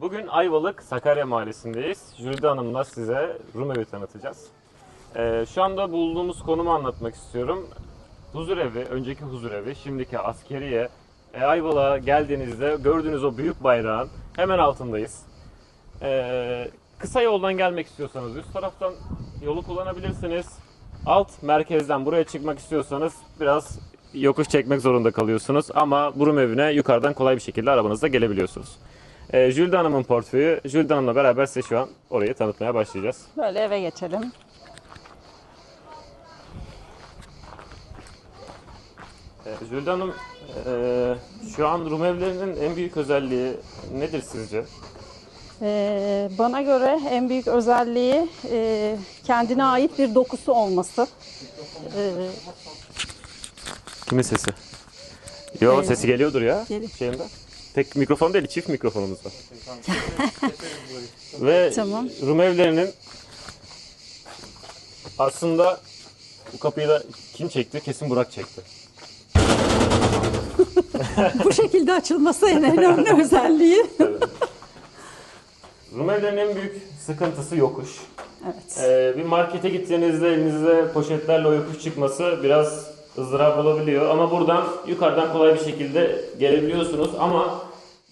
Bugün Ayvalık Sakarya Mahallesi'ndeyiz. Jülide Hanım'la size Rum evi tanıtacağız. Ee, şu anda bulunduğumuz konumu anlatmak istiyorum. Huzur evi, önceki huzur evi, şimdiki askeriye. E, Ayvalık'a geldiğinizde gördüğünüz o büyük bayrağın hemen altındayız. Ee, kısa yoldan gelmek istiyorsanız üst taraftan yolu kullanabilirsiniz. Alt merkezden buraya çıkmak istiyorsanız biraz yokuş çekmek zorunda kalıyorsunuz. Ama bu Rum evine yukarıdan kolay bir şekilde arabanızla gelebiliyorsunuz. Ee, Jülde Hanım'ın portföyü. Jülde Hanım'la beraber size şu an orayı tanıtmaya başlayacağız. Böyle eve geçelim. Ee, Jülde Hanım, e, şu an Rum evlerinin en büyük özelliği nedir sizce? Ee, bana göre en büyük özelliği e, kendine ait bir dokusu olması. Ee, Kimin sesi? Yo Benim. sesi geliyordur ya. Geliyor. Şeyinde. Tek mikrofon değil, çift mikrofonumuz var. Ve Tamam. Rum evlerinin aslında bu kapıyı da kim çekti? Kesin Burak çekti. bu şekilde açılması en önemli özelliği. Rum evlerinin en büyük sıkıntısı yokuş. Evet. Ee, bir markete gittiğinizde elinizde poşetlerle o yokuş çıkması biraz ızdırap olabiliyor. Ama buradan yukarıdan kolay bir şekilde gelebiliyorsunuz. Ama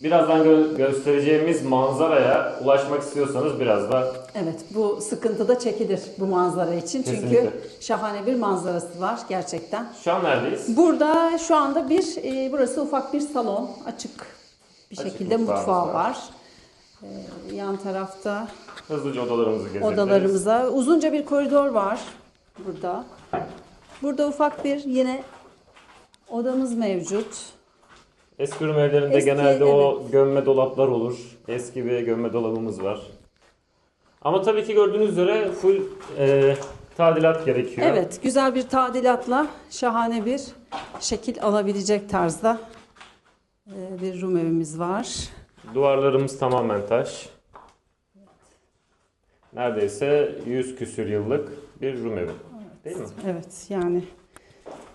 birazdan gö- göstereceğimiz manzaraya ulaşmak istiyorsanız biraz da Evet, bu sıkıntı da çekilir bu manzara için. Çünkü Kesinlikle. şahane bir manzarası var gerçekten. şu an neredeyiz? Burada şu anda bir, e, burası ufak bir salon. Açık bir Açık şekilde mutfağımız mutfağı var. var. Ee, yan tarafta Hızlıca odalarımızı gezebiliriz. odalarımıza. Uzunca bir koridor var burada. Burada ufak bir yine odamız mevcut. Eski Rum evlerinde Eski, genelde o gömme dolaplar olur. Eski bir gömme dolabımız var. Ama tabii ki gördüğünüz üzere full e, tadilat gerekiyor. Evet, güzel bir tadilatla şahane bir şekil alabilecek tarzda e, bir Rum evimiz var. Duvarlarımız tamamen taş. Neredeyse 100 küsür yıllık bir Rum evi. Değil mi? Evet, yani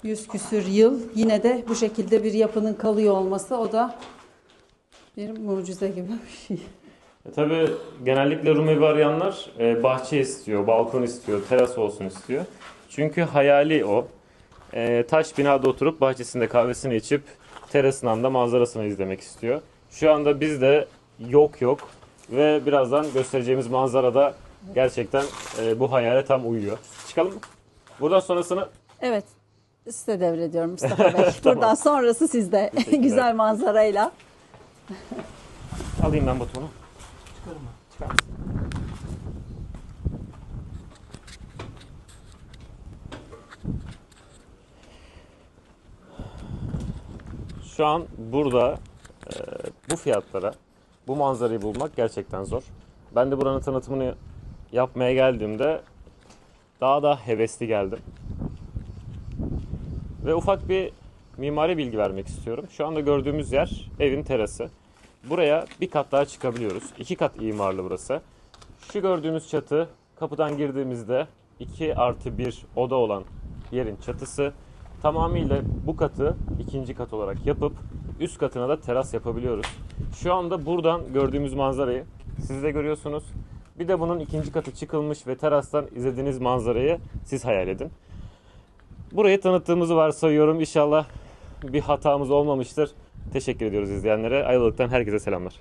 yüz küsür yıl yine de bu şekilde bir yapının kalıyor olması o da bir mucize gibi bir şey. E tabii genellikle Rum evi arayanlar e, bahçe istiyor, balkon istiyor, teras olsun istiyor. Çünkü hayali o. E, taş binada oturup bahçesinde kahvesini içip terasından da manzarasını izlemek istiyor. Şu anda bizde yok yok ve birazdan göstereceğimiz manzara da gerçekten e, bu hayale tam uyuyor. Çıkalım mı? Buradan sonrasını Evet, size devrediyorum Mustafa Bey. Buradan sonrası sizde. Güzel manzarayla. alayım ben botonu. Çıkar mısın? Şu an burada e, bu fiyatlara bu manzarayı bulmak gerçekten zor. Ben de buranın tanıtımını yapmaya geldiğimde daha da hevesli geldim. Ve ufak bir mimari bilgi vermek istiyorum. Şu anda gördüğümüz yer evin terası. Buraya bir kat daha çıkabiliyoruz. İki kat imarlı burası. Şu gördüğümüz çatı kapıdan girdiğimizde 2 artı 1 oda olan yerin çatısı. Tamamıyla bu katı ikinci kat olarak yapıp üst katına da teras yapabiliyoruz. Şu anda buradan gördüğümüz manzarayı siz de görüyorsunuz. Bir de bunun ikinci katı çıkılmış ve terastan izlediğiniz manzarayı siz hayal edin. Burayı tanıttığımızı varsayıyorum. İnşallah bir hatamız olmamıştır. Teşekkür ediyoruz izleyenlere. Ayvalık'tan herkese selamlar.